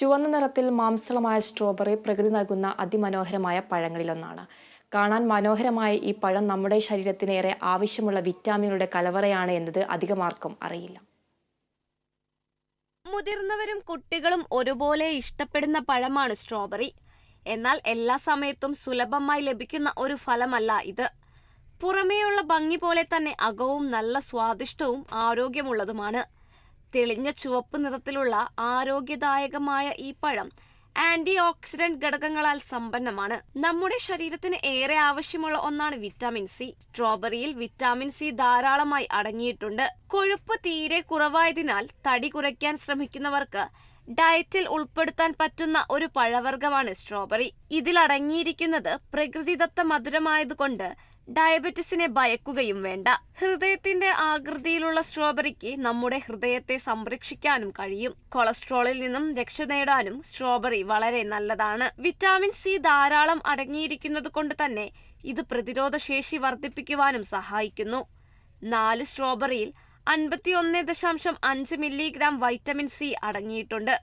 ചുവന്ന നിറത്തിൽ മാംസളമായ സ്ട്രോബെറി പ്രകൃതി നൽകുന്ന അതിമനോഹരമായ പഴങ്ങളിലൊന്നാണ്. കാണാൻ മനോഹരമായ ഈ പഴം നമ്മുടെ ശരീരത്തിന് ഏറെ ആവശ്യമുള്ള വിറ്റാമിനുകളുടെ കലവറയാണ് എന്നത് അധികമാർക്കും അറിയില്ല. മുതിർന്നവരും കുട്ടികളും ഒരുപോലെ ഇഷ്ടപ്പെടുന്ന പഴമാണ് സ്ട്രോബെറി. എന്നാൽ എല്ലാ സമയത്തും സുലഭമായി ലഭിക്കുന്ന ഒരു ഫലമല്ല ഇത്. പുറമേയുള്ള ഭംഗി പോലെ തന്നെ അകവും നല്ല സ്വാദിഷ്ടവും ആരോഗ്യമുള്ളതുമാണ്. തെളിഞ്ഞ ചുവപ്പ് നിറത്തിലുള്ള ആരോഗ്യദായകമായ ഈ പഴം ആന്റി ഓക്സിഡന്റ് ഘടകങ്ങളാൽ സമ്പന്നമാണ്. നമ്മുടെ ശരീരത്തിന് ഏറെ ആവശ്യമുള്ള ഒന്നാണ് വിറ്റാമിൻ സി. സ്ട്രോബെറിയിൽ വിറ്റാമിൻ സി ധാരാളമായി അടങ്ങിയിട്ടുണ്ട്. കൊഴുപ്പ് തീരെ കുറവായതിനാൽ തടി കുറയ്ക്കാൻ ശ്രമിക്കുന്നവർക്ക് ഡയറ്റിൽ ഉൾപ്പെടുത്താൻ പറ്റുന്ന ഒരു പഴവർഗമാണ് സ്ട്രോബെറി. ഇതിൽ അടങ്ങിയിരിക്കുന്നത് പ്രകൃതിദത്ത മധുരമായതുകൊണ്ട് ഡയബറ്റിസിനെ ഭയക്കുകയും വേണ്ട. ഹൃദയത്തിന്റെ ആകൃതിയിലുള്ള സ്ട്രോബെറിക്ക് നമ്മുടെ ഹൃദയത്തെ സംരക്ഷിക്കാനും കഴിയും. കൊളസ്ട്രോളിൽ നിന്നും രക്ഷ നേടാനും സ്ട്രോബെറി വളരെ നല്ലതാണ്. വിറ്റാമിൻ സി ധാരാളം അടങ്ങിയിരിക്കുന്നത് കൊണ്ട് തന്നെ ഇത് പ്രതിരോധശേഷി വർദ്ധിപ്പിക്കുവാനും സഹായിക്കുന്നു. നാല് സ്ട്രോബെറിയിൽ അൻപത്തിയൊന്ന് ദശാംശം അഞ്ച് മില്ലിഗ്രാം വൈറ്റമിൻ സി അടങ്ങിയിട്ടുണ്ട്.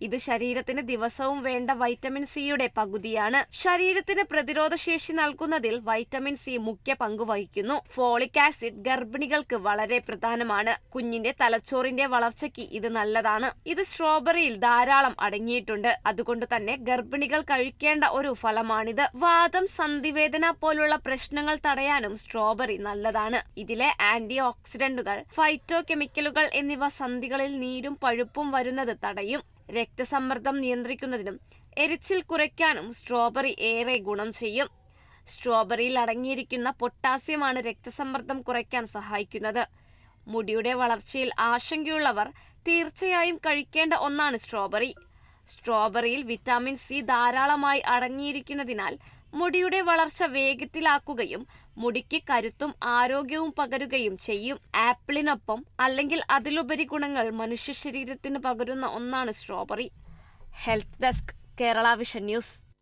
ഇത് ശരീരത്തിന് ദിവസവും വേണ്ട വൈറ്റമിൻ സിയുടെ പകുതിയാണ്. ശരീരത്തിന് പ്രതിരോധ ശേഷി നൽകുന്നതിൽ വൈറ്റമിൻ സി മുഖ്യ പങ്ക് വഹിക്കുന്നു. ഫോളിക് ആസിഡ് ഗർഭിണികൾക്ക് വളരെ പ്രധാനമാണ്. കുഞ്ഞിന്റെ തലച്ചോറിന്റെ വളർച്ചയ്ക്ക് ഇത് നല്ലതാണ്. ഇത് സ്ട്രോബെറിയിൽ ധാരാളം അടങ്ങിയിട്ടുണ്ട്. അതുകൊണ്ട് തന്നെ ഗർഭിണികൾ കഴിക്കേണ്ട ഒരു ഫലമാണിത്. വാദം സന്ധിവേദന പോലുള്ള പ്രശ്നങ്ങൾ തടയാനും സ്ട്രോബെറി നല്ലതാണ്. ഇതിലെ ആന്റി ഓക്സിഡന്റുകൾ ഫൈറ്റോ കെമിക്കലുകൾ എന്നിവ സന്ധികളിൽ നീരും പഴുപ്പും വരുന്നത് തടയും. രക്തസമ്മർദ്ദം നിയന്ത്രിക്കുന്നതിനും എരിച്ചിൽ കുറയ്ക്കാനും സ്ട്രോബെറി ഏറെ ഗുണം ചെയ്യും. സ്ട്രോബെറിയിൽ അടങ്ങിയിരിക്കുന്ന പൊട്ടാസ്യമാണ് രക്തസമ്മർദ്ദം കുറയ്ക്കാൻ സഹായിക്കുന്നത്. മുടിയുടെ വളർച്ചയിൽ ആശങ്കയുള്ളവർ തീർച്ചയായും കഴിക്കേണ്ട ഒന്നാണ് സ്ട്രോബെറി സ്ട്രോബെറിയിൽ വിറ്റാമിൻ സി ധാരാളമായി അടങ്ങിയിരിക്കുന്നതിനാൽ മുടിയുടെ വളർച്ച വേഗത്തിലാക്കുകയും മുടിക്ക് കരുത്തും ആരോഗ്യവും പകരുകയും ചെയ്യും. ആപ്പിളിനൊപ്പം അല്ലെങ്കിൽ അതിലുപരി ഗുണങ്ങൾ മനുഷ്യ ശരീരത്തിന് പകരുന്ന ഒന്നാണ് strawberry. Health desk Kerala vision news.